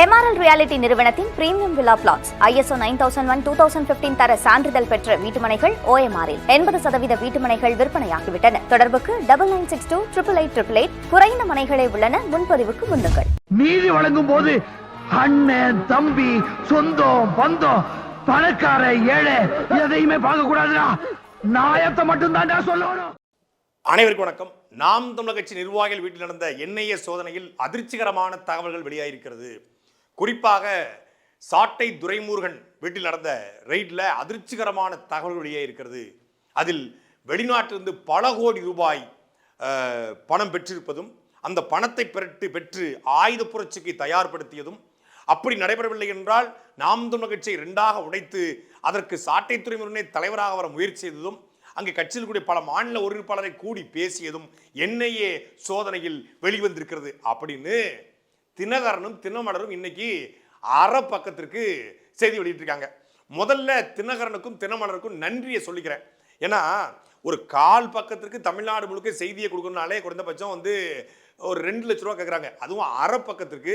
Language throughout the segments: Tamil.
எம்ஆர்எல் ரியாலிட்டி நிறுவனத்தின் premium villa plots ISO nine thousand one two thousand fifteen தர சான்றிதழ் பெற்ற வீட்டுமனைகள் ஓஎம்ஆரில் எண்பது சதவீத வீட்டுமனைகள் விற்பனையாகிவிட்டன. தொடர்புக்கு double nine six two triple eight triple eight குறைந்த மனைகளே உள்ளன. முன்பதிவுக்கு முன்னுங்கள். நீதி வழங்கும் போது அண்ணன் தம்பி சொந்தம் பந்தம் பணக்கார ஏழை எதையுமே பார்க்க கூடாதுடா நாயத்தை மட்டும் தான்டா சொல்லணும். அனைவருக்கும் வணக்கம். நாம் தமிழக கட்சி நிர்வாகிகள் வீட்டில் நடந்த என்ஐஏ சோதனையில் அதிர்ச்சிகரமான தகவல்கள் வெளியாயிருக்கிறது குறிப்பாக சாட்டை துரைமுருகன் வீட்டில் நடந்த ரெய்டில் அதிர்ச்சிகரமான தகவல்கள் வெளியாயிருக்கிறது அதில் வெளிநாட்டிலிருந்து பல கோடி ரூபாய் பணம் பெற்றிருப்பதும் அந்த பணத்தை பெற்று பெற்று ஆயுத புரட்சிக்கு தயார்படுத்தியதும் அப்படி நடைபெறவில்லை என்றால் நாம் தமிழர் கட்சியை ரெண்டாக உடைத்து அதற்கு சாட்டை துறைமுருகனை தலைவராக வர முயற்சி செய்ததும் அங்கே கட்சியில் கூடிய பல மாநில ஒருங்கிணைப்பாளரை கூடி பேசியதும் என்னையே சோதனையில் வெளிவந்திருக்கிறது. அப்படின்னு தினகரனும் தினமலரும் இன்னைக்கு அற பக்கத்திற்கு செய்தி வெளியிட்டிருக்காங்க. முதல்ல தினகரனுக்கும் தினமலருக்கும் நன்றியை சொல்லிக்கிறேன். ஏன்னா ஒரு கால் பக்கத்திற்கு தமிழ்நாடு முழுக்க செய்தியை கொடுக்கணுனாலே குறைந்தபட்சம் வந்து ஒரு ரெண்டு லட்ச ரூபா கேட்குறாங்க அதுவும் அரை பக்கத்திற்கு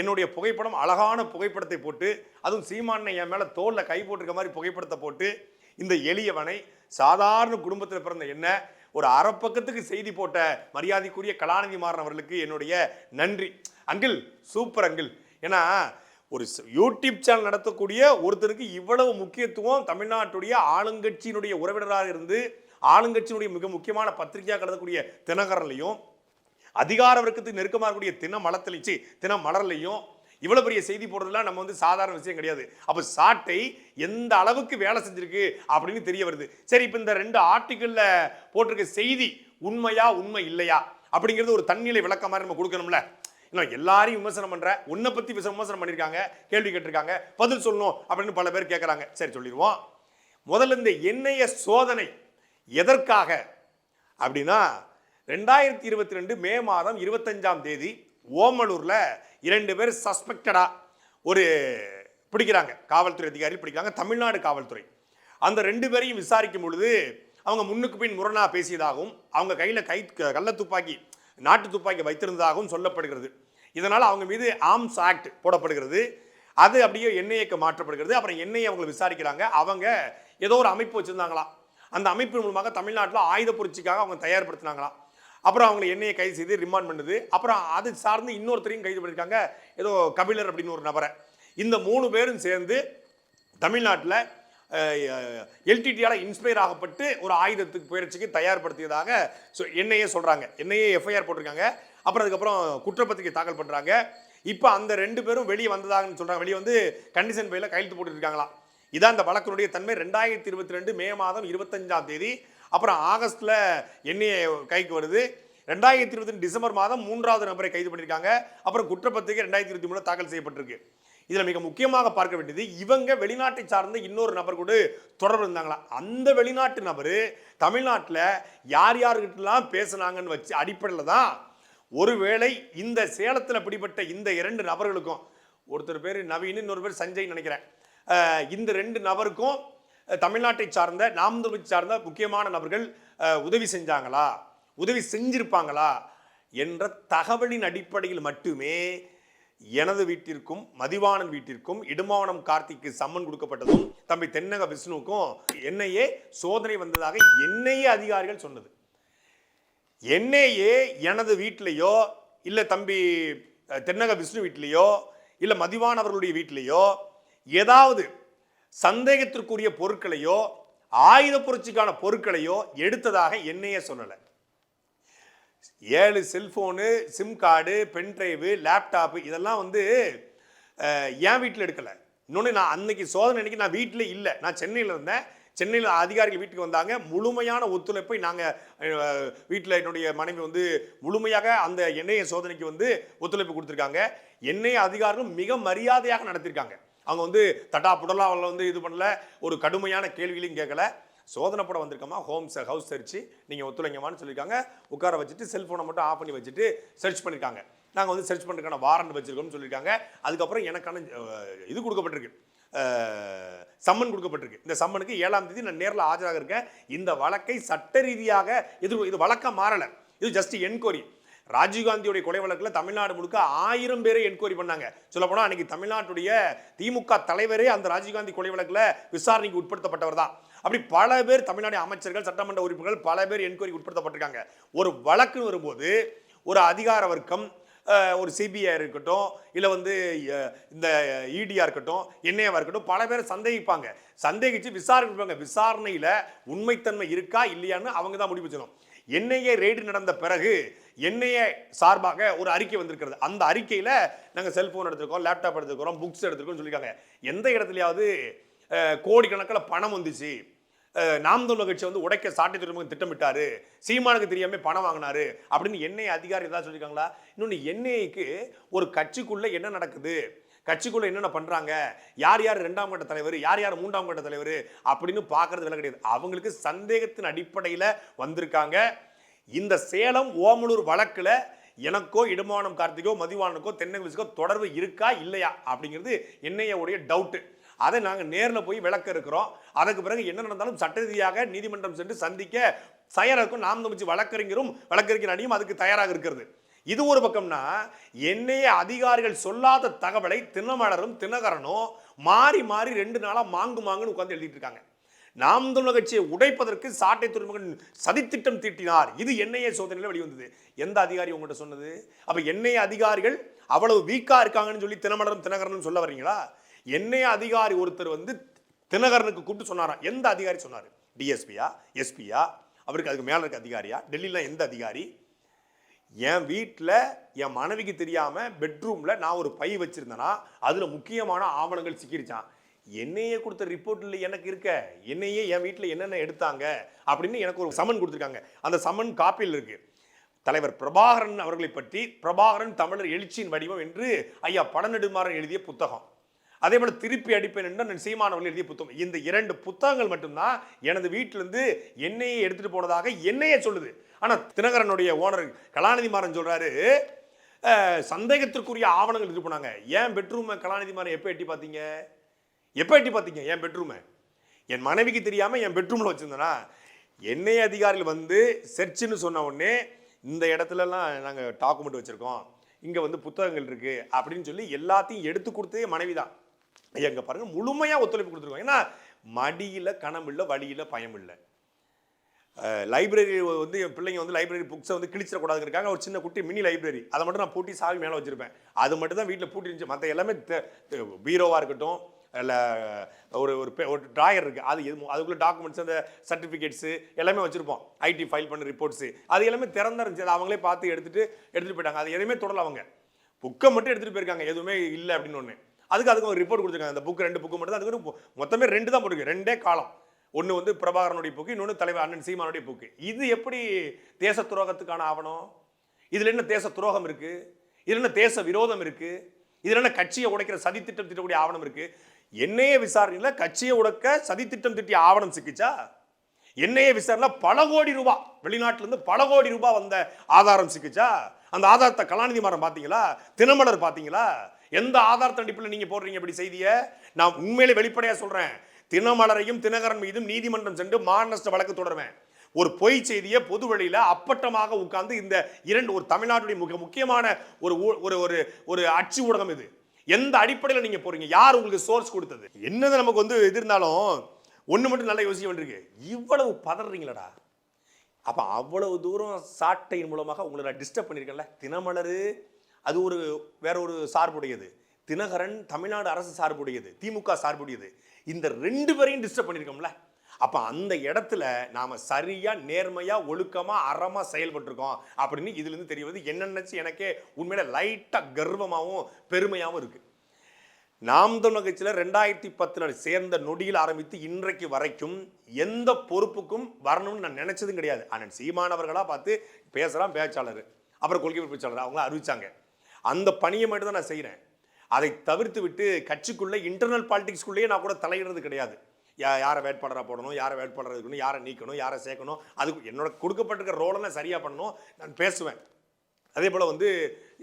என்னுடைய புகைப்படம் அழகான புகைப்படத்தை போட்டு அதுவும் சீமானை என் மேலே தோலில் கை போட்டிருக்க மாதிரி புகைப்படத்தை போட்டு இந்த எளியவனை சாதாரண குடும்பத்தில் பிறந்த என்ன ஒரு அரை பக்கத்துக்கு செய்தி போட்ட மரியாதைக்குரிய கலாநிதி மாறன் அவர்களுக்கு என்னுடைய நன்றி. Uncle super uncle. ஏன்னா ஒரு யூடியூப் சேனல் நடத்தக்கூடிய ஒருத்தருக்கு இவ்வளவு முக்கியத்துவம் தமிழ்நாட்டுடைய ஆளுங்கட்சியினுடைய உறவினராக இருந்து ஆளுங்கட்சியினுடைய மிக முக்கியமான பத்திரிகையாக கருதக்கூடிய தினகரன்லையும் அதிகார வர்க்கத்துக்கு நெருக்கமாக இருக்கக்கூடிய தின மலத்தளிச்சு தின மலர்லையும் இவ்வளவு பெரிய செய்தி போடுறதுலாம் நம்ம வந்து சாதாரண விஷயம் கிடையாது. அப்ப சாட்டை எந்த அளவுக்கு வேலை செஞ்சிருக்கு அப்படின்னு தெரிய வருது. சரி இப்போ இந்த ரெண்டு ஆர்டிக்கல்ல போட்டிருக்க செய்தி உண்மையா உண்மை இல்லையா அப்படிங்கிறது ஒரு தன்னிலை விளக்க மாதிரி நம்ம கொடுக்கணும்ல. இன்னும் எல்லாரையும் விமர்சனம் பண்ற உன்னை பத்தி விமர்சனம் பண்ணியிருக்காங்க கேள்வி கேட்டிருக்காங்க பதில் சொல்லணும் அப்படின்னு பல பேர் கேட்கறாங்க சரி சொல்லிடுவோம். முதல்ல இந்த எண்ணெய சோதனை எதற்காக? அப்படின்னா ரெண்டாயிரத்தி இருபத்தி ரெண்டு மே மாதம் இருபத்தஞ்சாம் தேதி ஓமலூர்ல இரண்டு பேர் சஸ்பெக்டடா ஒரு பிடிக்கிறாங்க. காவல்துறை அதிகாரி பிடிக்கிறாங்க. தமிழ்நாடு காவல்துறை. அந்த ரெண்டு பேரையும் விசாரிக்கும் பொழுது அவங்க முன்னுக்கு பின் முரணா பேசியதாகவும் அவங்க கையில் கை கள்ள துப்பாக்கி நாட்டு துப்பாக்கி வைத்திருந்ததாகவும் சொல்லப்படுகிறது. இதனால் அவங்க மீது ஆர்ம்ஸ் ஆக்ட் போடப்படுகிறது. அது அப்படியே என்ஐஏக்கு மாற்றப்படுகிறது. அப்புறம் என்ஐஏ அவங்களை விசாரிக்கிறாங்க. அவங்க ஏதோ ஒரு அமைப்பு வச்சிருந்தாங்களாம் அந்த அமைப்பு மூலமாக தமிழ்நாட்டில் ஆயுத புரட்சிக்காக அவங்க தயார்படுத்தினாங்களாம் அப்புறம் அவங்களை எண்ணெயை கைது செய்து ரிமாண்ட் பண்ணுது. அப்புறம் அது சார்ந்து இன்னொருத்தரையும் கைது பண்ணியிருக்காங்க. ஏதோ கபிலர் அப்படின்னு ஒரு நபரை. இந்த மூணு பேரும் சேர்ந்து தமிழ்நாட்டில் எல்டிடியால் இன்ஸ்பயர் ஆகப்பட்டு ஒரு ஆயுதத்துக்கு பயிற்சிக்கு தயார்படுத்தியதாக ஸோ என்னையே சொல்கிறாங்க என்னையே எஃப்ஐஆர் போட்டிருக்காங்க. அப்புறம் அதுக்கப்புறம் குற்றப்பத்திரிகை தாக்கல் பண்ணுறாங்க இப்போ அந்த ரெண்டு பேரும் வெளியே வந்ததாகன்னு சொல்கிறாங்க வெளியே வந்து கண்டிஷன் பையில் கையெழுத்து போட்டுருக்காங்களா இதான் இந்த வழக்கினுடைய தன்மை. ரெண்டாயிரத்தி இருபத்தி ரெண்டு மே மாதம் இருபத்தஞ்சாம் தேதி அப்புறம் ஆகஸ்ட்டில் என்ஐஏ கைக்கு வருது. ரெண்டாயிரத்தி இருபத்தி டிசம்பர் மாதம் மூன்றாவது நபரை கைது பண்ணியிருக்காங்க. அப்புறம் குற்றப்பத்திரிகை ரெண்டாயிரத்தி இருபத்தி மூணு தாக்கல் செய்யப்பட்டிருக்கு. இதில் மிக முக்கியமாக பார்க்க வேண்டியது இவங்க வெளிநாட்டை சார்ந்த இன்னொரு நபர் கூட தொடர்பு இருந்தாங்களா? அந்த வெளிநாட்டு நபர் தமிழ்நாட்டில் யார் யாருக்கிட்டலாம் பேசுனாங்கன்னு வச்சு அடிப்படையில் தான் ஒருவேளை இந்த சேலத்தில் பிடிப்பட்ட இந்த இரண்டு நபர்களுக்கும் ஒருத்தர் பேர் நவீன் இன்னொரு பேர் சஞ்சய் நினைக்கிறேன். இந்த ரெண்டு நபருக்கும் தமிழ்நாட்டை சார்ந்த நாம் சார்ந்த முக்கியமான நபர்கள் உதவி செஞ்சாங்களா? உதவி செஞ்சிருப்பாங்களா? என்ற தகவலின் அடிப்படையில் மட்டுமே எனது வீட்டிற்கும் மதிவானன் வீட்டிற்கும் இடுமாவனம் கார்த்திக்கு சம்மன் கொடுக்கப்பட்டதும் தம்பி தென்னக விஷ்ணுவுக்கும் என்னையே சோதனை வந்ததாக என்னையே அதிகாரிகள் சொன்னது. என்னையே எனது வீட்டிலையோ இல்லை தம்பி தென்னக விஷ்ணு வீட்லேயோ இல்லை மதிவானவர்களுடைய வீட்டிலையோ ஏதாவது சந்தேகத்திற்குரிய பொருட்களையோ ஆயுத புரட்சிக்கான பொருட்களையோ எடுத்ததாக என்னையே சொல்லலை. ஏழு cellphone SIM card pen drive laptop இதெல்லாம் வந்து என் வீட்டில் எடுக்கலை. இன்னொன்று நான் அன்னைக்கு சோதனை அன்னைக்கு நான் வீட்டில் இல்லை. நான் சென்னையில் இருந்தேன். சென்னையில் அதிகாரிகள் வீட்டுக்கு வந்தாங்க. முழுமையான ஒத்துழைப்பை நாங்கள் வீட்டில் என்னுடைய மனைவி வந்து முழுமையாக அந்த எண்ணெய சோதனைக்கு வந்து ஒத்துழைப்பு கொடுத்துருக்காங்க. எண்ணெய் அதிகாரிகளும் மிக மரியாதையாக நடத்திருக்காங்க. அவங்க வந்து தட்டா புடலா வந்து இது பண்ணல. ஒரு கடுமையான கேள்விகளையும் கேட்கல. சோதனை போட வந்திருக்கோமா? ஹோம் ஹவுஸ் சர்ச்சு நீங்கள் ஒத்துழைங்கம்மான்னு சொல்லியிருக்காங்க. உட்கார வச்சுட்டு செல்ஃபோனை மட்டும் ஆஃப் பண்ணி வச்சுட்டு சர்ச் பண்ணியிருக்காங்க நாங்கள் வந்து சர்ச் பண்ணுறதுக்கான வாரண்ட் வச்சுருக்கோம்னு சொல்லியிருக்காங்க. அதுக்கப்புறம் எனக்கான இது கொடுக்கப்பட்டிருக்கு. சம்மன் கொடுக்கப்பட்டிருக்கு. இந்த சம்மனுக்கு ஏழாம் தேதி நான் நேரில் ஆஜராக இருக்கேன். இந்த வழக்கை சட்ட ரீதியாக இது இது வழக்கம் மாறலை. இது ஜஸ்ட் என்கொயரி ராஜீவ்காந்தியுடைய கொலை வழக்கில் தமிழ்நாடு முழுக்க ஆயிரம் பேரை என்கொயரி பண்ணாங்க. சொல்லப்போனால் அன்னைக்கு தமிழ்நாட்டுடைய திமுக தலைவரே அந்த ராஜீவ்காந்தி கொலை வழக்கில் விசாரணைக்கு உட்படுத்தப்பட்டவர் தான். அப்படி பல பேர் தமிழ்நாடு அமைச்சர்கள் சட்டமன்ற உறுப்பினர்கள் பல பேர் என்கொயரிக்கு உட்படுத்தப்பட்டிருக்காங்க. ஒரு வழக்குன்னு வரும்போது ஒரு அதிகார வர்க்கம் ஒரு சிபிஐ இருக்கட்டும் இல்லை வந்து இந்த இடியா இருக்கட்டும் என்ஐயாக இருக்கட்டும் பல பேர் சந்தேகிப்பாங்க. சந்தேகிச்சு விசாரிப்பாங்க. விசாரணையில் உண்மைத்தன்மை இருக்கா இல்லையான்னு அவங்க தான் முடிவு செய்யணும். என்ஐஏ ரெய்டு நடந்த பிறகு என்ஐஏ சார்பாக ஒரு அறிக்கை வந்திருக்கிறது. அந்த அறிக்கையில் நாங்கள் செல்ஃபோன் எடுத்திருக்கோம் லேப்டாப் எடுத்துருக்கிறோம் புக்ஸ் எடுத்துருக்கோம்னு சொல்லியிருக்காங்க. எந்த இடத்துலையாவது கோடிக்கணக்கில் பணம் வந்துச்சு. நாம் தமிழர் வந்து உடைக்க சாட்டை துறைமுகம் திட்டமிட்டாரு. சீமானுக்கு தெரியாமல் பணம் வாங்கினாரு அப்படின்னு எண்ணெய் அதிகாரி ஏதாவது சொல்லியிருக்காங்களா? இன்னொன்று எண்ணெய்க்கு ஒரு கட்சிக்குள்ளே என்ன நடக்குது? கட்சிக்குள்ளே என்னென்ன பண்ணுறாங்க யார் யார் ரெண்டாம் கட்ட தலைவர்? யார் யார் மூன்றாம் கட்ட தலைவர்? அப்படின்னு பார்க்கறது வேலை கிடையாது. அவங்களுக்கு சந்தேகத்தின் அடிப்படையில் வந்திருக்காங்க. இந்த சேலம் ஓமலூர் வழக்கில் எனக்கோ இடுமானம் கார்த்திகோ மதிவானுக்கோ தென்னங்குறிச்சிக்கோ தொடர்பு இருக்கா? இல்லையா? அப்படிங்கிறது என்னையோடைய டவுட்டு அதை நாங்கள் நேரில் போய் விளக்க இருக்கிறோம். அதுக்கு பிறகு என்ன நடந்தாலும் சட்ட ரீதியாக நீதிமன்றம் சென்று சந்திக்க தயாராக இருக்கும் நாம் தமிழ்ச்சி வழக்கறிஞரும் வழக்கறிஞர் அணியும் அதுக்கு தயாராக இருக்கிறது. இது ஒரு பக்கம்னா என்னைய அதிகாரிகள் சொல்லாத தகவலை தினமலரும் தினகரனும் மாறி மாறி ரெண்டு நாளாக மாங்கு மாங்குன்னு உட்காந்து எழுதிட்டு இருக்காங்க. நாம் தமிழ் கட்சியை உடைப்பதற்கு சாட்டை துறைமுகன் சதித்திட்டம் தீட்டினார். இது என்ஐஏ சோதனையில் வெளிவந்தது. எந்த அதிகாரி உங்கள்கிட்ட சொன்னது? அப்போ என்ஐஏ அதிகாரிகள் அவ்வளவு வீக்காக இருக்காங்கன்னு சொல்லி தினமலரும் தினகரனும் சொல்ல வர்றீங்களா? என்னைய அதிகாரி ஒருத்தர் வந்து தினகரனுக்கு கூப்பிட்டு சொன்னாராம் எந்த அதிகாரி சொன்னார்? டிஎஸ்பியா எஸ்பியா அவருக்கு அதுக்கு மேலே இருக்க அதிகாரியா? டெல்லியில் எந்த அதிகாரி? என் வீட்டில் என் மனைவிக்கு தெரியாமல் பெட்ரூமில் நான் ஒரு பை வச்சுருந்தேன்னா அதில் முக்கியமான ஆவணங்கள் சிக்கிருச்சான் என்னையே கொடுத்த ரிப்போர்ட்டில் எனக்கு இருக்க என்னையே என் வீட்டில் என்னென்ன எடுத்தாங்க அப்படின்னு எனக்கு ஒரு சமன் கொடுத்துருக்காங்க. அந்த சமன் காப்பியில் இருக்குது தலைவர் பிரபாகரன் அவர்களை பற்றி பிரபாகரன் தமிழர் எழுச்சியின் வடிவம் என்று ஐயா படநெடுமாறன் எழுதிய புத்தகம். அதே போல் திருப்பி அடிப்பேன் என்று நான் சீமானவர்கள் எழுதிய புத்தகம். இந்த இரண்டு புத்தகங்கள் மட்டும்தான் எனது வீட்டிலிருந்து எண்ணெயை எடுத்துட்டு போனதாக என்னையே சொல்லுது. ஆனால் தினகரனுடைய ஓனர் கலாநிதி மாறன் சொல்கிறாரு சந்தேகத்திற்குரிய ஆவணங்கள் எடுத்து போனாங்க. ஏன் பெட்ரூமை கலாநிதி மாறன் எப்போ எட்டி பார்த்தீங்க? எப்போ எட்டி பார்த்தீங்க? என் பெட்ரூமை? என் மனைவிக்கு தெரியாமல் என் பெட்ரூமில் வச்சுருந்தேனா? எண்ணெய் அதிகாரிகள் வந்து செர்ச்சுன்னு சொன்ன உடனே இந்த இடத்துலலாம் நாங்கள் டாக்குமெண்ட் வச்சுருக்கோம். இங்கே வந்து புத்தகங்கள் இருக்குது அப்படின்னு சொல்லி எல்லாத்தையும் எடுத்து கொடுத்ததே மனைவி தான் எங்கே பாருங்கள் முழுமையாக ஒத்துழைப்பு கொடுத்துருக்கோம் ஏன்னா மடியில் கணம் வழியில் பயமில்லை லைப்ரரி வந்து என் பிள்ளைங்க வந்து லைப்ரரி புக்ஸை வந்து கிழிச்சிடக்கூடாதுங்கிறக்காக ஒரு சின்ன குட்டி மினி லைப்ரரி அதை மட்டும் நான் பூட்டி சாவி மேலே வச்சுருப்பேன். அது மட்டும் தான் வீட்டில் பூட்டி இருந்துச்சு. மற்ற எல்லாமே பீரோவாக இருக்கட்டும் இல்லை ஒரு ஒரு ஒரு ட்ராயர் இருக்குது அது எது அதுக்குள்ளே டாக்குமெண்ட்ஸ் அந்த சர்டிஃபிகேட்ஸு எல்லாமே வச்சுருப்போம். ஐடி ஃபைல் பண்ண ரிப்போர்ட்ஸு அது எல்லாமே திறந்தா இருந்துச்சு. அதை அவங்களே பார்த்து எடுத்துகிட்டு எடுத்துகிட்டு போயிட்டாங்க. அது எதுவுமே தொடல அவங்க. புக்கை மட்டும் எடுத்துகிட்டு போயிருக்காங்க. எதுவுமே இல்லை அப்படின்னு ஒன்று அதுக்கு அதுக்கு ஒரு ரிப்போர்ட் கொடுத்துருக்காங்க. அந்த புக் ரெண்டு புக்கு மட்டும் தான் அதுக்கு மொத்தமே ரெண்டு தான் போட்டுருக்கு. ரெண்டே காலம் ஒன்று வந்து பிரபாகரனுடைய புக்கு இன்னொன்று தலைவர் அண்ணன் சீமானுடைய புக்கு இது எப்படி தேச துரோகத்துக்கான ஆவணம்? இதில் என்ன தேச துரோகம் இருக்குது இதில் என்ன தேச விரோதம் இருக்குது இதில் என்ன கட்சியை உடைக்கிற சதித்திட்டம் திட்டக்கூடிய ஆவணம் இருக்குது என்னையே விசாரணையில் கட்சியை உடைக்க சதித்திட்டம் திட்டிய ஆவணம் சிக்கிச்சா? என்னையே விசாரணை பல கோடி ரூபாய் வெளிநாட்டிலேருந்து பல கோடி ரூபாய் வந்த ஆதாரம் சிக்கிச்சா? அந்த ஆதாரத்தை கலாநிதி மாறம் பார்த்தீங்களா? தினமலர் பார்த்தீங்களா? எந்த ஆதாரத்த அடிப்பில் நீங்கள் போடுறீங்க இப்படி செய்தியை? நான் உண்மையிலே வெளிப்படையாக சொல்கிறேன் தினமலரையும் தினகரன் மீதும் நீதிமன்றம் சென்று மாநஷ்ட வழக்கு தொடருவேன். ஒரு பொய் செய்தியை பொது வழியில் அப்பட்டமாக உட்கார்ந்து இந்த இரண்டு ஒரு தமிழ்நாட்டுடைய மிக முக்கியமான ஒரு ஊ- ஒரு ஒரு ஒரு அச்சு ஊடகம் இது. எந்த அடிப்படையில் நீங்கள் போகிறீங்க யார் உங்களுக்கு சோர்ஸ் கொடுத்தது? என்னது நமக்கு வந்து எது இருந்தாலும் ஒன்று மட்டும் நல்லா யோசிக்க வேண்டியிருக்கு. இவ்வளவு பதறீங்களடா. அப்போ அவ்வளவு தூரம் சாட்டையின் மூலமாக உங்களை நான் டிஸ்டர்ப் பண்ணியிருக்கேன்ல. தினமலர் அது ஒரு வேற ஒரு சார்புடையது. தினகரன் தமிழ்நாடு அரசு சார்புடையது திமுக சார்புடையது. இந்த ரெண்டு பேரையும் டிஸ்டர்ப் பண்ணியிருக்கோம்ல. அப்போ அந்த இடத்துல நாம் சரியாக நேர்மையாக ஒழுக்கமாக அறமாக செயல்பட்டிருக்கோம் அப்படின்னு இதுலேருந்து இருந்து என்னென்னச்சு எனக்கே உண்மையில லைட்டாக கர்வமாகவும் பெருமையாகவும் இருக்குது நாம் தமிழ் கட்சியில் ரெண்டாயிரத்தி பத்தில் சேர்ந்த நொடியில் ஆரம்பித்து இன்றைக்கு வரைக்கும் எந்த பொறுப்புக்கும் வரணும்னு நான் நினச்சதும் கிடையாது. ஆனால் சீமானவர்களாக பார்த்து பேசுகிறான் பேச்சாளர். அப்புறம் கொள்கை பேச்சாளர். அவங்கள அறிவிச்சாங்க. அந்த பணியை மட்டும் தான் நான் செய்கிறேன் அதை தவிர்த்து விட்டு கட்சிக்குள்ளே இன்டர்னல் பாலிடிக்ஸ்குள்ளேயே நான் கூட தலையிடுறது கிடையாது. யா யாரை வேட்பாளராக போடணும் யாரை வேட்பாளராக இருக்கணும் யாரை நீக்கணும் யாரை சேர்க்கணும் அதுக்கு என்னோட கொடுக்கப்பட்டிருக்க ரோலை நான் சரியாக பண்ணணும் நான் பேசுவேன். அதே போல் வந்து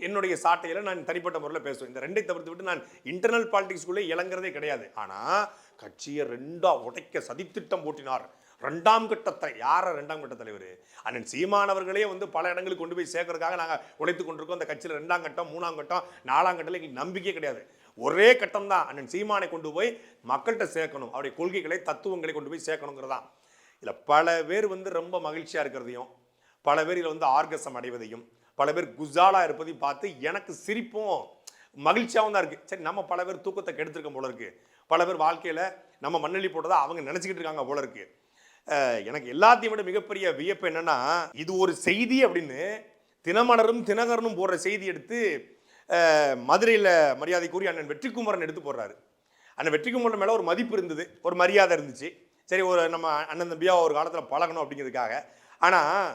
என்னுடைய சாட்டையில் நான் தனிப்பட்ட முறையில் பேசுவேன். இந்த ரெண்டை தவிர்த்து விட்டு நான் இன்டர்னல் பாலிடிக்ஸ்குள்ளே இழங்குறதே கிடையாது. ஆனால் கட்சியை ரெண்டாக உடைக்க சதித்திட்டம் போட்டினார். ரெண்டாம் கட்ட தலை ரெண்டாம் கட்ட தலைவர் அண்ணன் சீமானவர்களே வந்து பல இடங்களுக்கு கொண்டு போய் சேர்க்கறதுக்காக நாங்கள் உழைத்து கொண்டிருக்கோம். அந்த கட்சியில் ரெண்டாம் கட்டம் மூணாம் கட்டம் நாலாம் கட்டத்தில் எங்களுக்கு நம்பிக்கையே கிடையாது. ஒரே கட்டம் தான். அண்ணன் சீமானை கொண்டு போய் மக்கள்கிட்ட சேர்க்கணும். அவருடைய கொள்கைகளை தத்துவங்களை கொண்டு போய் சேர்க்கணுங்கிறதான். இதில் பல பேர் வந்து ரொம்ப மகிழ்ச்சியாக இருக்கிறதையும் பல பேர் இதில் வந்து ஆர்கசம் அடைவதையும் பல பேர் குஜாலாக இருப்பதையும் பார்த்து எனக்கு சிரிப்பும் மகிழ்ச்சியாகவும் தான் இருக்குது சரி நம்ம பல பேர் தூக்கத்தை கெடுத்துருக்க போல இருக்குது பல பேர் வாழ்க்கையில் நம்ம மண்ணெளி போட்டதாக அவங்க நினச்சிக்கிட்டு இருக்காங்க போல இருக்குது எனக்கு எல்லாத்தையும் விட மிகப்பெரிய வியப்பு என்னன்னா இது ஒரு செய்தி அப்படின்னு தினமலரும் தினகரனும் போடுற செய்தி எடுத்து மதுரையில் மரியாதைக்குரிய அண்ணன் வெற்றிக்குமரன் எடுத்து போடுறாரு. அண்ணன் வெற்றிக்குமரன் மேலே ஒரு மதிப்பு இருந்தது ஒரு மரியாதை இருந்துச்சு. சரி ஒரு நம்ம அண்ணன் தம்பியா ஒரு காலத்தில் பழகணும் அப்படிங்கிறதுக்காக. ஆனால்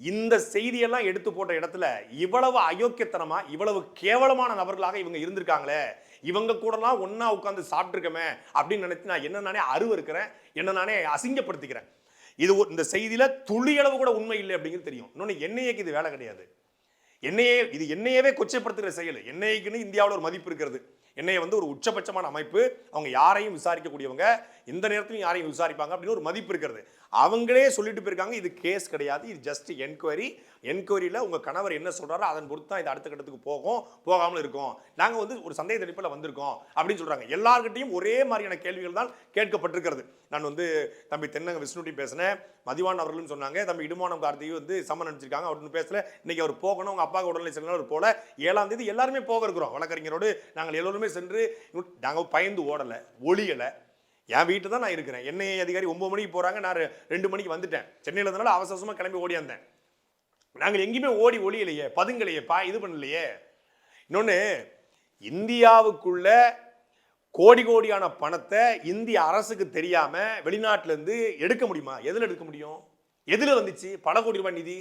இந்த செய்தியெல்லாம் எடுத்து போட்ட இடத்துல இவ்வளவு அயோக்கியத்தனமாக இவ்வளவு கேவலமான நபர்களாக இவங்க இருந்திருக்காங்களே இவங்க கூடலாம் ஒன்றா உட்காந்து சாப்பிட்ருக்கமே அப்படின்னு நினச்சி நான் என்ன நானே அருவ இருக்கிறேன் என்ன நானே அசிங்கப்படுத்திக்கிறேன். இது ஒரு- இந்த செய்தியில் துளியளவு கூட உண்மை இல்லை அப்படிங்கிறது தெரியும். இன்னொன்று என்ஐஏக்கு இது வேலை கிடையாது. என்ஐஏ இது என்ஐஏவே கொச்சைப்படுத்துகிற செயல். என்ஐஏக்குன்னு இந்தியாவில் ஒரு மதிப்பு இருக்கிறது. என்ஐஏ வந்து ஒரு உச்சபட்சமான அமைப்பு. அவங்க யாரையும் விசாரிக்கக்கூடியவங்க எந்த நேரத்திலும் யாரையும் விசாரிப்பாங்க அப்படின்னு ஒரு மதிப்பு இருக்கிறது. அவங்களே சொல்லிட்டு போயிருக்காங்க இது கேஸ் கிடையாது இது ஜஸ்ட் என்கொயரி என்கொயரியில் உங்கள் கணவர் என்ன சொல்கிறாரோ அதன் பொறுத்து தான் இது அடுத்த கட்டத்துக்கு போகும் போகாமல் இருக்கும். நாங்கள் வந்து ஒரு சந்தேக தெளிப்பில் வந்திருக்கோம் அப்படின்னு சொல்கிறாங்க எல்லார்கிட்டையும் ஒரே மாதிரியான கேள்விகள் தான் கேட்கப்பட்டிருக்கிறது. நான் வந்து தம்பி தென்னங்க விஷ்ணுட்டி பேசினேன். மதிவான் அவர்களும் சொன்னாங்க தம்பி இடுமானம் கார்த்தியும் வந்து சம்மன் அனுப்பிச்சிருக்காங்க அப்படின்னு பேசல. இன்னைக்கு அவர் போகணும் அவங்க அப்பாவுக்கு உடல்நிலை சரியில்லை அவர் போல. ஏழாம் தேதி எல்லாருமே போக இருக்கிறோம். வழக்கறிஞரோடு நாங்கள் எல்லோருமே சென்று நாங்கள் பயந்து ஓடலை ஒளியலை. என் வீட்டு தான் நான் இருக்கிறேன். என்ஐஏ அதிகாரி ஒம்பது மணிக்கு போகிறாங்க நான் ரெண்டு மணிக்கு வந்துட்டேன். சென்னையில் இருந்தனால அவசரமாக கிளம்பி ஓடியாந்தேன் நாங்கள் எங்கேயுமே ஓடி ஒளியலையே பதுங்கலையே பா இது பண்ணலையே. இன்னொன்று இந்தியாவுக்குள்ள கோடி கோடியான பணத்தை இந்திய அரசுக்கு தெரியாமல் வெளிநாட்டிலேருந்து எடுக்க முடியுமா? எதில் எடுக்க முடியும்? எதில் வந்துச்சு? பல கோடி ரூபாய் நிதி.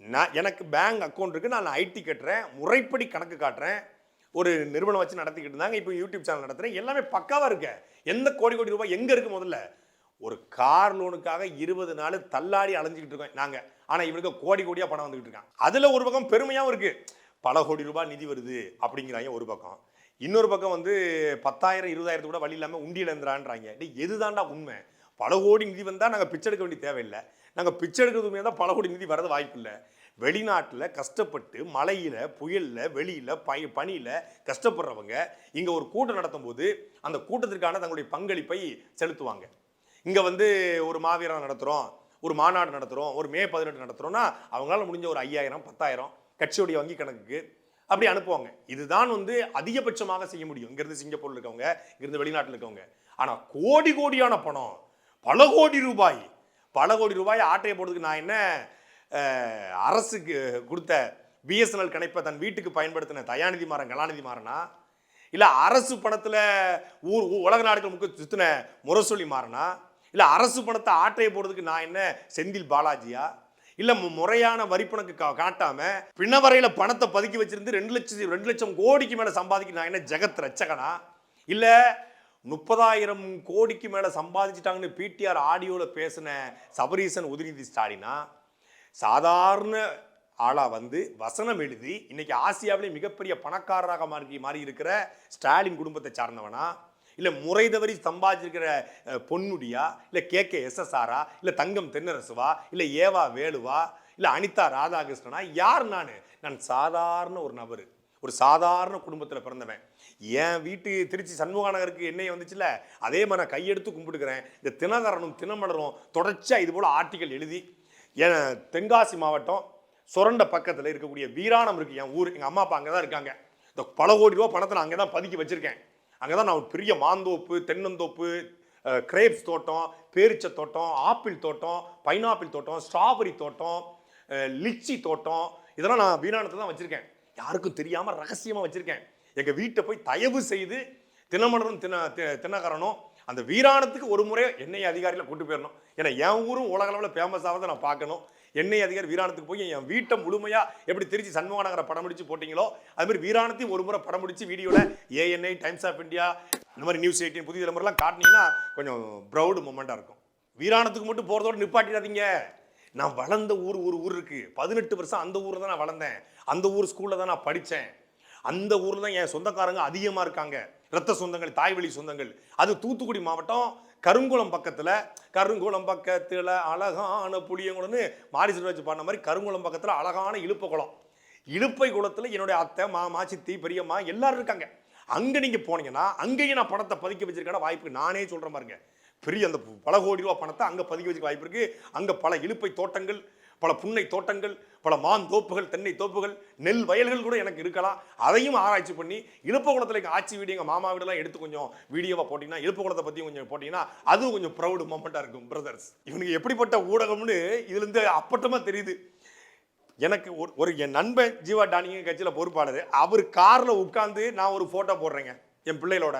நான் எனக்கு பேங்க் அக்கௌண்ட் இருக்குது நான் ஐடி கட்டுறேன் முறைப்படி கணக்கு காட்டுறேன். ஒரு நிறுவனம் வச்சு நடத்திக்கிட்டு இருந்தாங்க. இப்போ யூடியூப் சேனல் நடத்துகிறேன் எல்லாமே பக்காவாக இருக்க. எந்த கோடி கோடி ரூபாய் எங்கே இருக்கு முதல்ல? ஒரு கார் லோனுக்காக இருபது நாள் தள்ளாடி அலைஞ்சிக்கிட்டு இருக்கோம் நாங்கள் ஆனால் இவனுக்கு கோடி கோடியாக பணம் வந்துக்கிட்டு இருக்காங்க அதில் ஒரு பக்கம் பெருமையாகவும் இருக்குது பல கோடி ரூபாய் நிதி வருது அப்படிங்கிறாங்க ஒரு பக்கம். இன்னொரு பக்கம் வந்து பத்தாயிரம் இருபதாயிரத்து கூட வழி இல்லாமல் உண்டியில் இழந்துறான்றாங்க எதுதான்டா உண்மை? பல கோடி நிதி வந்தால் நாங்கள் பிச்சை எடுக்க வேண்டிய தேவையில்லை. நாங்கள் பிச்சை எடுக்கிறதுமே தான் பல கோடி நிதி வரது வாய்ப்பு இல்லை. வெளிநாட்டில் கஷ்டப்பட்டு மழையில் புயலில் வெளியில் ப பனியில் கஷ்டப்படுறவங்க இங்கே ஒரு கூட்டம் நடத்தும் போது அந்த கூட்டத்திற்கான தங்களுடைய பங்களிப்பை செலுத்துவாங்க. இங்கே வந்து ஒரு மாவீரம் நடத்துகிறோம் ஒரு மாநாடு நடத்துகிறோம் ஒரு மே பதினெட்டு நடத்துகிறோம்னா அவங்களால முடிஞ்ச ஒரு ஐயாயிரம் பத்தாயிரம் கட்சியுடைய வங்கி கணக்குக்கு அப்படி அனுப்புவாங்க. இதுதான் வந்து அதிகபட்சமாக செய்ய முடியும். இங்கேருந்து சிங்கப்பூரில் இருக்கவங்க இங்கேருந்து வெளிநாட்டில் இருக்கவங்க. ஆனால் கோடி கோடியான பணம் பல கோடி ரூபாய் பல கோடி ரூபாய் ஆட்டையை போடுறதுக்கு நான் என்ன அரசுக்கு கொடுத்த பிஎஸ்என்எல் கணைப்பை தன் வீட்டுக்கு பயன்படுத்தின தயாநிதி மாறன் கலாநிதி மாறனா? இல்லை அரசு பணத்தில் ஊர் உலக நாடுகள் முக்க சுத்தின முரசொலி மாறனா? இல்லை அரசு பணத்தை ஆட்டையை போடுறதுக்கு நான் என்ன செந்தில் பாலாஜியா? இல்லை முறையான வரிப்பணக்கு கா காட்டாமல் பிணவரையில பணத்தை பதுக்கி வச்சிருந்து ரெண்டு லட்சம் ரெண்டு லட்சம் கோடிக்கு மேலே சம்பாதிக்க நான் என்ன ஜெகத் ரச்சகனா இல்லை முப்பதாயிரம் கோடிக்கு மேலே சம்பாதிச்சிட்டாங்கன்னு பிடிஆர் ஆடியோவில் பேசின சபரீசன் உதயநிதி ஸ்டாலினா? சாதாரண ஆளாக வந்து வசனம் எழுதி இன்னைக்கு ஆசியாவிலே மிகப்பெரிய பணக்காரராக மாறி மாறி இருக்கிற ஸ்டாலின் குடும்பத்தை சார்ந்தவனா? இல்லை முறை தவறி சம்பாதிச்சிருக்கிற பொன்னுடியா? பொன்முடியா கே. கே. எஸ்எஸ்ஆரா இல்லை தங்கம் தென்னரசுவா? இல்லை ஏவா வேலுவா? இல்லை அனிதா ராதாகிருஷ்ணனா? யார் நான்? நான் சாதாரண ஒரு நபர். ஒரு சாதாரண குடும்பத்தில் பிறந்தவன். என் வீட்டு திருச்சி சண்முக நகருக்கு என்னைய வந்துச்சுல அதே மாதிரி நான் கையெடுத்து கும்பிட்டுக்கிறேன். இந்த தினகரனும் தினமலரும் தொடர்ச்சியாக இது போல் ஆர்டிக்கல் எழுதி என் தென்காசி மாவட்டம் சுரண்ட பக்கத்தில் இருக்கக்கூடிய வீராணம் இருக்குது என் ஊர் எங்கள் அம்மா அப்பா அங்கே தான் இருக்காங்க. இந்த பல கோடி ரூபா பணத்தை நான் அங்கே தான் பதுக்கி வச்சுருக்கேன். அங்கே தான் நான் ஒரு பெரிய மாந்தோப்பு தென்னந்தோப்பு கிரேப்ஸ் தோட்டம் பேரிச்சை தோட்டம் ஆப்பிள் தோட்டம் பைனாப்பிள் தோட்டம் ஸ்ட்ராபெரி தோட்டம் லிச்சி தோட்டம் இதெல்லாம் நான் வீராணத்தை தான் வச்சுருக்கேன். யாருக்கும் தெரியாமல் ரகசியமாக வச்சுருக்கேன். எங்கள் வீட்டை போய் தயவு செய்து தினமலரும் தின தி- தினகரனும் அந்த வீராணத்துக்கு ஒரு முறை எண்ணெய் அதிகாரியில் கூட்டு போயிடணும். ஏன்னா என் ஊரும் உலக அளவில் ஃபேமஸ் ஆகிறத நான் பார்க்கணும். எண்ணெய் அதிகாரி வீராணத்துக்கு போய் என் வீட்டை முழுமையாக எப்படி திருச்சி சண்முக நகரை படம் முடிச்சு போட்டிங்களோ அது மாதிரி வீராணத்தையும் ஒரு முறை படம் முடிச்சு வீடியோவில் ஏஎன்ஐ டைம்ஸ் ஆஃப் இந்தியா இந்த மாதிரி நியூஸ் எயிட்டின் புதிய தலைமுறைலாம் காட்டினீங்கன்னா கொஞ்சம் ப்ரௌடு மூமெண்ட்டாக இருக்கும். வீராணத்துக்கு மட்டும் போகிறதோட நிப்பாட்டிடாதீங்க. நான் வளர்ந்த ஊர் ஒரு ஊர் இருக்குது பதினெட்டு வருஷம் அந்த ஊரில் தான் நான் வளர்ந்தேன். அந்த ஊர் ஸ்கூலில் தான் நான் படித்தேன் அந்த ஊரில் தான் என் சொந்தக்காரங்க அதிகமாக இருக்காங்க. இரத்த சொந்தங்கள் தாய்வழி சொந்தங்கள். அது தூத்துக்குடி மாவட்டம் கருங்குளம் பக்கத்தில். கருங்குளம் பக்கத்தில் அழகான புளியங்குளம்னு மாரி செல்வராஜ் பாடின மாதிரி கருங்குளம் பக்கத்தில் அழகான இழுப்ப குளம். இழுப்பை குளத்தில் என்னுடைய அத்தை மாமா சித்தி பெரியம்மா எல்லாரும் இருக்காங்க. அங்கே நீங்கள் போனீங்கன்னா அங்கேயும் நான் பணத்தை பதுக்கி வச்சிருக்கான வாய்ப்பு நானே சொல்கிறேன் பாருங்க. பெரிய அந்த பல கோடி ரூபா பணத்தை அங்கே பதுக்கி வச்சுக்க வாய்ப்பு இருக்குது அங்கே பல இழுப்பை தோட்டங்கள் பல புன்னை தோட்டங்கள் பல மான் தோப்புகள் தென்னை தோப்புகள் நெல் வயல்கள் கூட எனக்கு இருக்கலாம். அதையும் ஆராய்ச்சி பண்ணி இழுப்ப குளத்துல ஆட்சி வீடு எங்கள் மாமா வீடெல்லாம் எடுத்து கொஞ்சம் வீடியோவாக போட்டிங்கன்னா இழுப்ப குளத்தை கொஞ்சம் போட்டிங்கன்னா அதுவும் கொஞ்சம் ப்ரௌடு மொமெண்ட்டாக இருக்கும் பிரதர்ஸ் இவனுக்கு எப்படிப்பட்ட ஊடகம்னு இதுலேருந்து அப்பட்டமாக தெரியுது. எனக்கு ஒரு ஒரு என் நண்பன் ஜீவா டானிங்க கட்சியில் பொறுப்பாளர். அவர் காரில் உட்காந்து நான் ஒரு ஃபோட்டோ போடுறேங்க என் பிள்ளைகளோட.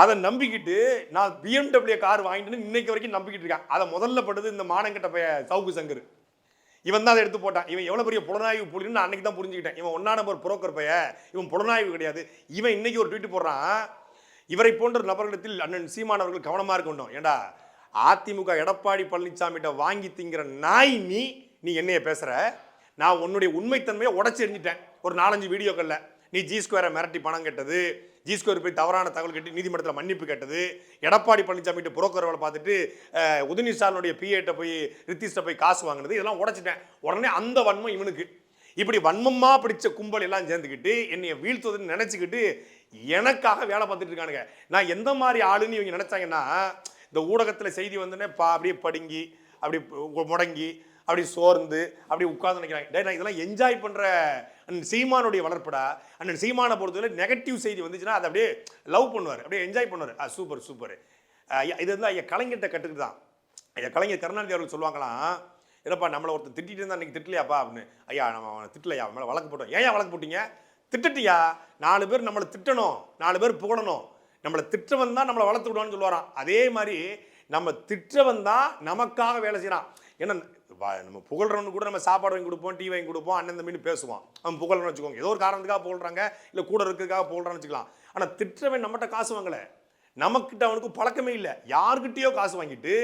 அதை நம்பிக்கிட்டு நான் பிஎம்டபிள்யூ கார் வாங்கிட்டு இன்னைக்கு வரைக்கும் நம்பிக்கிட்டு இருக்கேன். அதை முதல்ல பட்டது இந்த மானங்கட்ட பைய சவுக்கு சங்கர். இவன் தான் அதை எடுத்து போட்டான். இவன் எவ்வளோ பெரிய புலனாய்வு புலின்னு நான் அன்னைக்கு தான் புரிஞ்சுக்கிட்டேன். இவன் ஒன்றா நம்பர் புரோக்கர் பைய. இவன் புலனாய்வு கிடையாது. இவன் இன்னைக்கு ஒரு ட்வீட் போடுறான். இவரை போன்ற நபர்களிடத்தில் அண்ணன் சீமானவர்கள் கவனமாக இருக்கணும் ஏண்டா? அதிமுக எடப்பாடி பழனிசாமிகிட்ட வாங்கி திங்கிற நாய் நீ நீ என்னைய பேசுகிற நான் உன்னுடைய உண்மைத்தன்மையை உடச்சி எறிஞ்சிட்டேன். ஒரு நாலஞ்சு வீடியோக்களில். நீ ஜி ஸ்கொயரை மிரட்டி பணம் கேட்டது ஜி ஸ்கொயர் போய் தவறான தகவல் கேட்டு நீதிமன்றத்தில் மன்னிப்பு கேட்டது எடப்பாடி பழனிசாமிகிட்ட புரோக்கர் வேலை பார்த்துட்டு அஹ், உதயநிதி ஸ்டாலினுடைய பிஏட்ட போய் ரித்திஸ்ட போய் காசு வாங்கினது இதெல்லாம் உடச்சிட்டேன். உடனே அந்த வன்மம் இவனுக்கு. இப்படி வன்மமாக பிடிச்ச கும்பல் எல்லாம் சேர்ந்துக்கிட்டு என்னை வீழ்த்துவதுன்னு நினச்சிக்கிட்டு எனக்காக வேலை பார்த்துட்டு இருக்கானுங்க. நான் எந்த மாதிரி ஆளுன்னு இவங்க நினச்சாங்கன்னா இந்த ஊடகத்தில் செய்தி வந்தோடனே பா அப்படியே படுங்கி அப்படி முடங்கி அப்படி சோர்ந்து அப்படி உட்கார்ந்து நினைக்கிறாங்க டேய் நான் இதெல்லாம் என்ஜாய் பண்ணுற அண்ணன் சீமானுடைய வளர்ப்படா அண்ணன் சீமானை பொறுத்தவரை நெகட்டிவ் செய்தி வந்துச்சுன்னா அதை அப்படியே லவ் பண்ணுவார் அப்படியே என்ஜாய் பண்ணுவார். ஆ சூப்பர் சூப்பர் இது வந்து ஐயா கலைஞர்கிட்ட கற்றுக்கிட்டு தான். ஐயா கலைஞர் கருணாநிதி அவர்கள் சொல்லுவாங்களாம் என்னப்பா நம்மளை ஒருத்தர் திட்டிட்டு இருந்தா இன்றைக்கி திட்டலையாப்பா? அப்படின்னு. ஐயா நம்ம அவனை திட்டலையா? அவன் மேலே வழக்கு போட்டோம். ஏன் வழக்கு போட்டீங்க? திட்டுட்டியா? நாலு பேர் நம்மளை திட்டணும். நாலு பேர் புகழணும். நம்மளை திட்டவன் தான் நம்மளை வளர்த்து விடுவான்னு சொல்லுவாராம். அதே மாதிரி நம்ம திட்டவன் தான் நமக்காக வேலை செய்கிறான் ஏன்னா நம்ம புகழ்றவனு கூட நம்ம சாப்பாடு வாங்கி கொடுப்போம் டீ வாங்கி கொடுப்போம் அண்ணன் தம்பின்னு பேசுவான். அவன் புகழ்றன்னு வச்சுக்கோங்க. ஏதோ ஒரு காரணத்துக்காக புகழ்றாங்க இல்லை கூட இருக்கிறதுக்காக புகழ்றான்னு வச்சுக்கலாம். ஆனால் திட்டவன் நம்மகிட்ட காசு வாங்கலை. நமக்கிட்ட அவனுக்கு பழக்கமே இல்லை. யார்கிட்டயோ காசு வாங்கிட்டு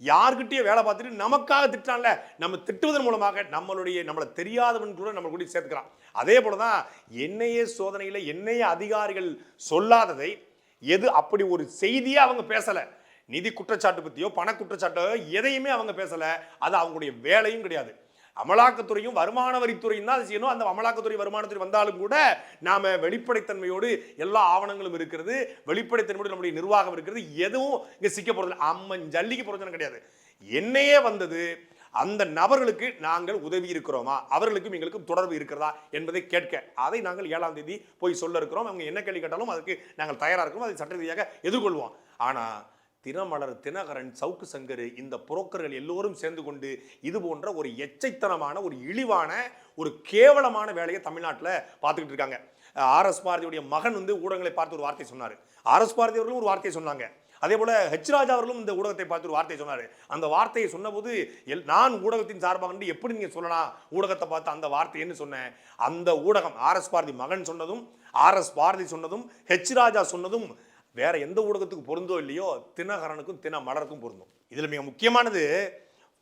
யார்கிட்டயோ வேலை பார்த்துட்டு நமக்காக திட்டான்ல நம்ம திட்டுவதன் மூலமாக நம்மளுடைய நம்மளை தெரியாதவன் கூட நம்ம கூட சேர்த்துக்கிறான். அதே போல தான் என்னையே சோதனையில் என்னைய அதிகாரிகள் சொல்லாததை எது அப்படி ஒரு செய்தியாக அவங்க பேசலை. நிதி குற்றச்சாட்டு பற்றியோ பண குற்றச்சாட்டோ எதையுமே அவங்க பேசலை. அது அவங்களுடைய வேலையும் கிடையாது. அமலாக்கத்துறையும் வருமான வரித்துறையும் தான் அது செய்யணும். அந்த அமலாக்கத்துறை வருமானத்துறை வந்தாலும் கூட நாம் வெளிப்படைத்தன்மையோடு எல்லா ஆவணங்களும் இருக்கிறது. வெளிப்படைத்தன்மையோடு நம்முடைய நிர்வாகம் இருக்கிறது. எதுவும் இங்கே சிக்க போகிறது அம்மன் ஜல்லிக்கு போறது கிடையாது. என்னையே வந்தது அந்த நபர்களுக்கு நாங்கள் உதவி இருக்கிறோமா? அவர்களுக்கும் எங்களுக்கும் தொடர்பு இருக்கிறதா என்பதை கேட்க. அதை நாங்கள் ஏழாம் தேதி போய் சொல்ல இருக்கிறோம். அவங்க என்ன கேள்வி கேட்டாலும் அதுக்கு நாங்கள் தயாராக இருக்கிறோம். அதை சட்ட ரீதியாக எதிர்கொள்வோம். ஆனால் தினமலர் தினகரன் சவுக்கு சங்கர் இந்த புரோக்கர்கள் எல்லோரும் சேர்ந்து கொண்டு இது போன்ற ஒரு எச்சைத்தனமான ஒரு இழிவான ஒரு கேவலமான வேலையை தமிழ்நாட்டில் பார்த்துக்கிட்டு இருக்காங்க. ஆர்எஸ் பாரதியுடைய மகன் வந்து ஊடகங்களை பார்த்து ஒரு வார்த்தை சொன்னார். ஆர்எஸ் பாரதி அவர்களும் ஒரு வார்த்தை சொன்னாங்க. அதே போல ஹெச் ராஜா அவர்களும் இந்த ஊடகத்தை பார்த்து ஒரு வார்த்தை சொன்னார். அந்த வார்த்தையை சொன்னபோது எல் நான் ஊடகத்தின் சார்பாக நின்று எப்படி நீங்கள் சொல்லலாம் ஊடகத்தை பார்த்து அந்த வார்த்தைன்னு சொன்னேன். அந்த ஊடகம் ஆர்எஸ் பாரதி மகன் சொன்னதும் ஆர்எஸ் பாரதி சொன்னதும் ஹெச் ராஜா சொன்னதும் வேற எந்த ஊடகத்துக்கு பொருந்தோ இல்லையோ தினகரனுக்கும் தின மலருக்கும் பொருந்தும். இதில் மிக முக்கியமானது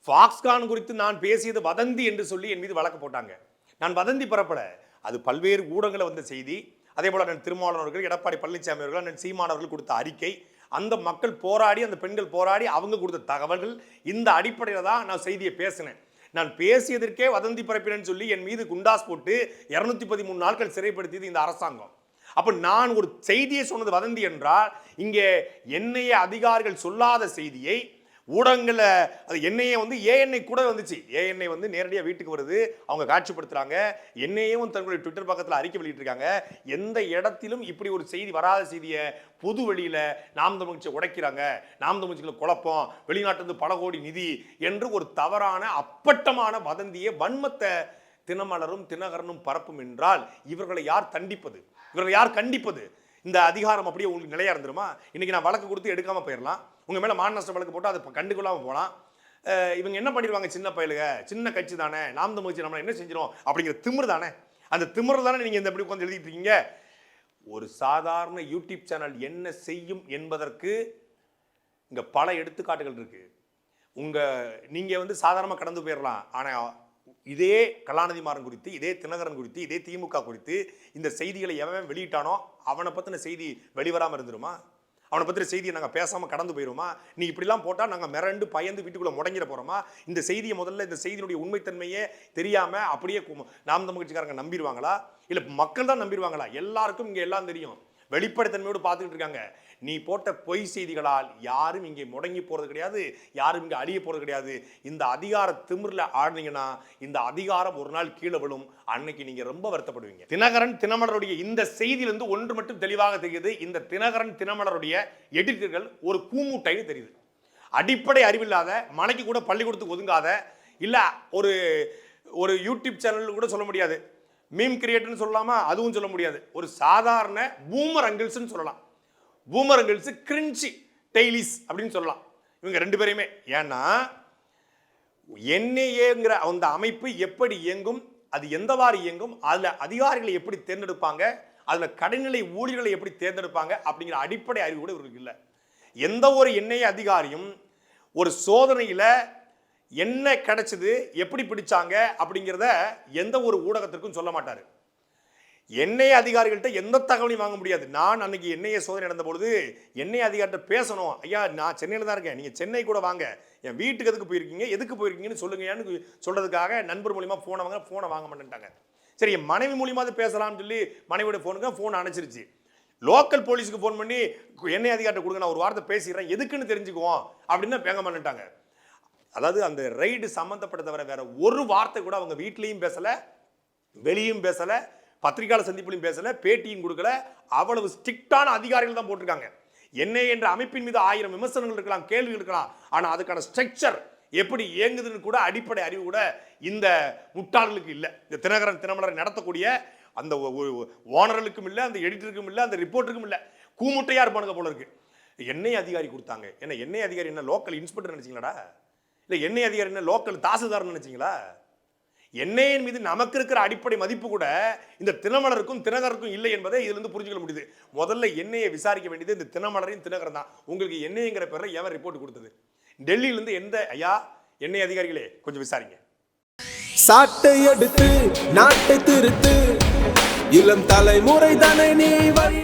ஃபாக்ஸ்கான் குறித்து நான் பேசியது வதந்தி என்று சொல்லி என் மீது வழக்கு போட்டாங்க. நான் வதந்தி பரப்பல அது பல்வேறு ஊடகங்களில் வந்த செய்தி. அதே போல நான் திருமாவளவன் அவர்கள் எடப்பாடி பழனிசாமி அவர்கள் அண்ணன் சீமானவர்கள் கொடுத்த அறிக்கை அந்த மக்கள் போராடி அந்த பெண்கள் போராடி அவங்க கொடுத்த தகவல்கள் இந்த அடிப்படையில் தான் நான் செய்தியை பேசினேன். நான் பேசியதற்கே வதந்தி பரப்பினேன்னு சொல்லி என் மீது குண்டாஸ் போட்டு இரநூத்தி பதிமூணு நாட்கள் சிறைப்படுத்தியது இந்த அரசாங்கம். அப்போ நான் ஒரு செய்தியை சொன்னது வதந்தி என்றால் இங்கே என்னைய அதிகாரிகள் சொல்லாத செய்தியை ஊடகங்களில் அது என்னையே வந்து ஏஎன்ஐ கூட வந்துச்சு. ஏஎன்ஐ வந்து நேரடியாக வீட்டுக்கு வருது அவங்க காட்சிப்படுத்துகிறாங்க எண்ணெயும் தங்களுடைய ட்விட்டர் பக்கத்தில் அறிக்கை வெளியிட்டிருக்காங்க. எந்த இடத்திலும் இப்படி ஒரு செய்தி வராத செய்தியை பொது வெளியில் நாம் தமிழ்ச்சி உடைக்கிறாங்க. நாம் தமிழ்ச்சிகளை குழப்பம் வெளிநாட்டிலிருந்து பல கோடி நிதி என்று ஒரு தவறான அப்பட்டமான வதந்தியை வன்மத்தை தினமலரும் தினகரனும் பரப்பும் என்றால் இவர்களை யார் தண்டிப்பது? இவர்களை யார் கண்டிப்பது? இந்த அதிகாரம் அப்படியே உங்களுக்கு நிலையா இருந்துருமா? இன்னைக்கு நான் வழக்கு கொடுத்து எடுக்காமல் போயிடலாம் உங்கள் மேலே மான நஷ்ட வழக்கு போட்டு அதை கண்டுக்கொள்ளாமல் போகலாம் இவங்க என்ன பண்ணிடுவாங்க சின்ன பயலுக? சின்ன கட்சி தானே. நாம் தமிழ்ச்சி நம்மளை என்ன செஞ்சிடும் அப்படிங்கிற திமிரு தானே. அந்த திமிரு தானே நீங்கள் இந்த இப்படி உட்காந்து எழுதிட்டு இருக்கீங்க. ஒரு சாதாரண யூடியூப் சேனல் என்ன செய்யும் என்பதற்கு இங்கே பல எடுத்துக்காட்டுகள் இருக்குது உங்கள் நீங்கள் வந்து சாதாரணமாக கடந்து போயிடலாம் ஆனால் இதே கலாநிதி மாறன் குறித்து இதே தினகரன் குறித்து இதே திமுக குறித்து இந்த செய்திகளை எவன் வெளியிட்டானோ அவனை பற்றின செய்தி வெளிவராமல் இருந்துருமா? அவனை பற்றின செய்தியை நாங்கள் பேசாமல் கடந்து போயிடுமா நீ இப்படிலாம் போட்டால் நாங்கள் மிரண்டு பயந்து வீட்டுக்குள்ளே முடங்கிட போகிறோமா இந்த செய்தியை முதல்ல இந்த செய்தியினுடைய உண்மைத்தன்மையே தெரியாமல் அப்படியே நாம் தமிழ் கட்சிக்காரங்க நம்பிடுவாங்களா? இல்லை மக்கள் தான் நம்பிடுவாங்களா? எல்லாருக்கும் இங்கே எல்லாம் தெரியும். வெளிப்படைத்தன்மையோடு பார்த்துக்கிட்டு இருக்காங்க. நீ போட்ட பொய் செய்திகளால் யாரும் இங்கே முடங்கி போகிறது கிடையாது யாரும் இங்கே அழிய போகிறது கிடையாது. இந்த அதிகார திமிரில் ஆடுனீங்கன்னா இந்த அதிகாரம் ஒரு நாள் கீழே விழும். அன்னைக்கு நீங்கள் ரொம்ப வருத்தப்படுவீங்க. தினகரன் தினமலருடைய இந்த செய்தியிலிருந்து ஒன்று மட்டும் தெளிவாக தெரியுது. இந்த தினகரன் தினமலருடைய எடிட்டர்கள் ஒரு கூமுட்டைன்னு தெரியுது. அடிப்படை அறிவில்லாத மலைக்கு கூட பள்ளிக்கூடத்துக்கு ஒதுங்காத இல்லை ஒரு ஒரு யூடியூப் சேனல் கூட சொல்ல முடியாது. மீம் கிரியேட்டர்னு சொல்லலாமா? அதுவும் சொல்ல முடியாது. ஒரு சாதாரண பூமர் அங்கிள்ஸ்னு சொல்லலாம். பூமர் அங்கிள்ஸ் கிரிஞ்சி டெய்லிஸ் அப்படின்னு சொல்லலாம். இவங்க ரெண்டு பேரையுமே. ஏன்னா என்ஐஏங்கிற அந்த அமைப்பு எப்படி இயங்கும் அது எந்தவாறு இயங்கும் அதில் அதிகாரிகளை எப்படி தேர்ந்தெடுப்பாங்க அதில் கடைநிலை ஊழியர்களை எப்படி தேர்ந்தெடுப்பாங்க அப்படிங்கிற அடிப்படை அறிவு கூட இவருக்கு இல்லை. எந்த ஒரு என்ஐஏ அதிகாரியும் ஒரு சோதனையில் என்ன கிடைச்சது எப்படி பிடிச்சாங்க அப்படிங்கிறத எந்த ஒரு ஊடகத்திற்கும் சொல்ல மாட்டார். எண்ணெய் அதிகாரிகள்கிட்ட எந்த தகவலையும் வாங்க முடியாது. நான் அன்னைக்கு எண்ணெயை சோதனை நடந்த பொழுது எண்ணெய் அதிகாரிகிட்ட பேசணும். ஐயா நான் சென்னையில் தான் இருக்கேன். நீங்கள் சென்னை கூட வாங்க. என் வீட்டுக்கு எதுக்கு போயிருக்கீங்க? எதுக்கு போயிருக்கீங்கன்னு சொல்லுங்கன்னு சொல்கிறதுக்காக நண்பர் மூலியமாக ஃபோனை வாங்க ஃபோனை வாங்க மாட்டேன்ட்டாங்க. சரி என் மனைவி மூலியமாக பேசலாம்னு சொல்லி மனைவியோட ஃபோனுக்கு ஃபோன் அணைச்சிருச்சு லோக்கல் போலீஸுக்கு ஃபோன் பண்ணி எண்ணெய் அதிகாரிட்ட கொடுங்க நான் ஒரு வார்த்தை பேசிடுறேன். எதுக்குன்னு தெரிஞ்சுக்குவோம். அப்படின்னு பேங்க மாட்டேன்ட்டாங்க. அதாவது அந்த ரைடு சம்மந்தப்பட்ட தவிர வேற ஒரு வார்த்தை கூட அவங்க வீட்லேயும் பேசலை வெளியும் பேசலை. பத்திரிகையாளர் சந்திப்புலையும் பேசலை பேட்டியும் கொடுக்கல. அவ்வளவு ஸ்ட்ரிக்டான அதிகாரிகள் தான் போட்டிருக்காங்க. என்ன என்ற அமைப்பின் மீது ஆயிரம் விமர்சனங்கள் இருக்கலாம் கேள்வி இருக்கலாம். ஆனால் அதுக்கான ஸ்ட்ரக்சர் எப்படி இயங்குதுன்னு கூட அடிப்படை அறிவு கூட இந்த முட்டாளர்களுக்கு இல்லை. இந்த தினகரன் தினமலரை நடத்தக்கூடிய அந்த ஓனர்களுக்கும் இல்லை அந்த எடிட்டருக்கும் இல்லை அந்த ரிப்போர்ட்டருக்கும் இல்லை. கூமுட்டையாக இருப்பானுங்க போல இருக்கு. எண்ணெய் அதிகாரி கொடுத்தாங்க. என்ன எண்ணெய் அதிகாரி என்ன லோக்கல் இன்ஸ்பெக்டர் நினச்சிங்களாடா? இல்லை எண்ணெய் அதிகாரி என்ன லோக்கல் தாசில்தார் நினச்சிங்களா? எண்ணெயின் மீது நமக்கு இருக்கிற அடிப்படை மதிப்பு கூட இந்த தினமலருக்கும் தினகருக்கும் இல்லை என்பதை இதுல இருந்து புரிஞ்சுக்க முடியுது. முதல்ல எண்ணெயை விசாரிக்க வேண்டியது இந்த தினமலரையும் தினகரன் தான் உங்களுக்கு எண்ணெய்ங்கிற பேர்ல எவர் ரிப்போர்ட் கொடுத்தது? டெல்லியில இருந்து எந்த ஐயா எண்ணெய் அதிகாரிகளே கொஞ்சம் விசாரிங்க. சாட்டை எடுத்து நாட்டை திருத்து. இளம் தலைமுறை தானே நீ வழி